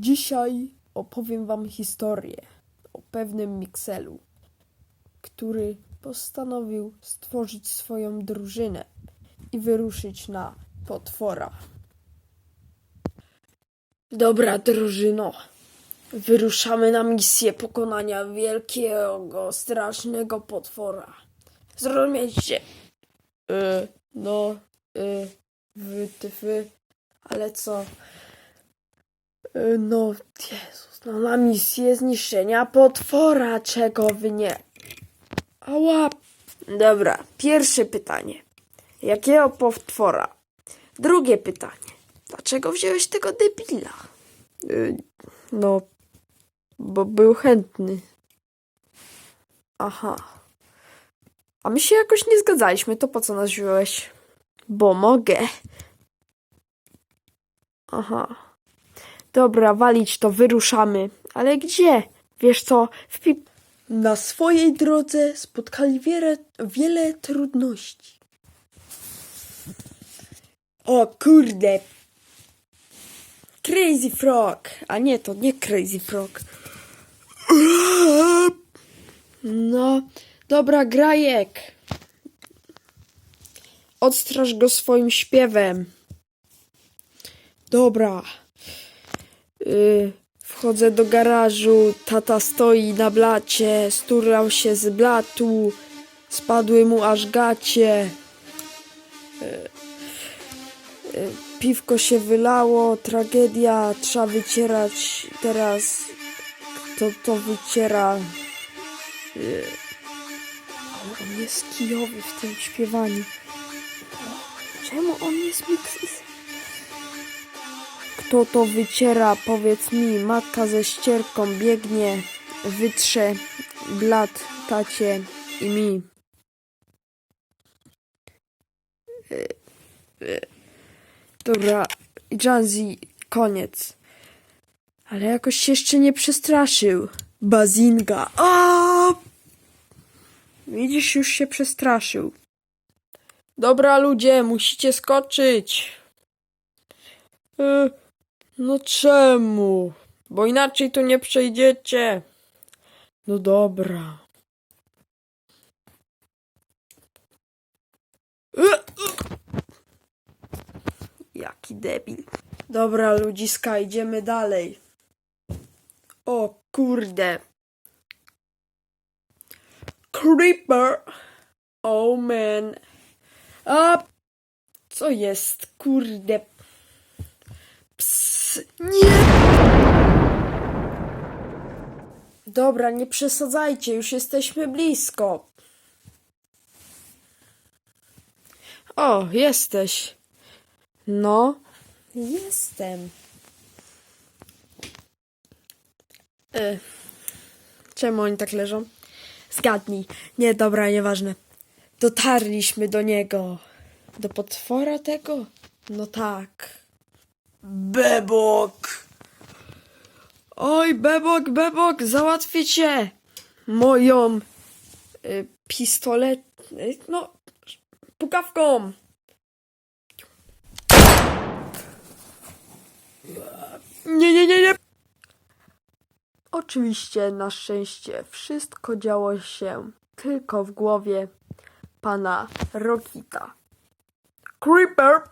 Dzisiaj opowiem wam historię o pewnym Mikselu, który postanowił stworzyć swoją drużynę i wyruszyć na potwora. Dobra, drużyno. Wyruszamy na misję pokonania wielkiego, strasznego potwora. Zrozumiecie? Y, no, y, wy, ty, wy, ale co? No, Jezus, no na misję zniszczenia potwora, czego wy nie? Ała. Dobra, pierwsze pytanie. Jakiego potwora? Drugie pytanie. Dlaczego wziąłeś tego debila? Y, no, bo był chętny. Aha. A my się jakoś nie zgadzaliśmy, to po co nas wziąłeś? Bo mogę. Aha. Dobra, walić to, wyruszamy. Ale gdzie? Wiesz co, w pi... Na swojej drodze spotkali wiele, wiele trudności. O kurde. Crazy Frog. A nie, to nie Crazy Frog. No, dobra, Grajek. Odstrasz go swoim śpiewem. Dobra. Y, wchodzę do garażu, tata stoi na blacie, sturlał się z blatu, spadły mu aż gacie. Y, y, piwko się wylało, tragedia, trzeba wycierać teraz. Kto to wyciera? Y, ale on jest kijowy w tym śpiewaniu. Czemu on jest miksisem? Kto to wyciera? Powiedz mi. Matka ze ścierką biegnie, wytrze blat tacie i mi. Y, y. Dobra, Janzi, koniec. Ale jakoś się jeszcze nie przestraszył. Bazinga. A! Widzisz, już się przestraszył. Dobra, ludzie, musicie skoczyć. No czemu? Bo inaczej tu nie przejdziecie. No dobra. E, e. Jaki debil. Dobra, ludziska, idziemy dalej. O kurde. Creeper. Oh man. A co jest? Kurde. Nie. Dobra, nie przesadzajcie, już jesteśmy blisko. O, jesteś. No, jestem. E, czemu oni tak leżą? Zgadnij. Nie, dobra, nieważne. Dotarliśmy do niego. Do potwora tego? No tak. Bebok! Oj, Bebok, Bebok, załatwię cię! Moją y, pistolet... Y, no, pukawką! Nie, nie, nie, nie! Oczywiście, na szczęście, wszystko działo się tylko w głowie pana Rokita. Creeper!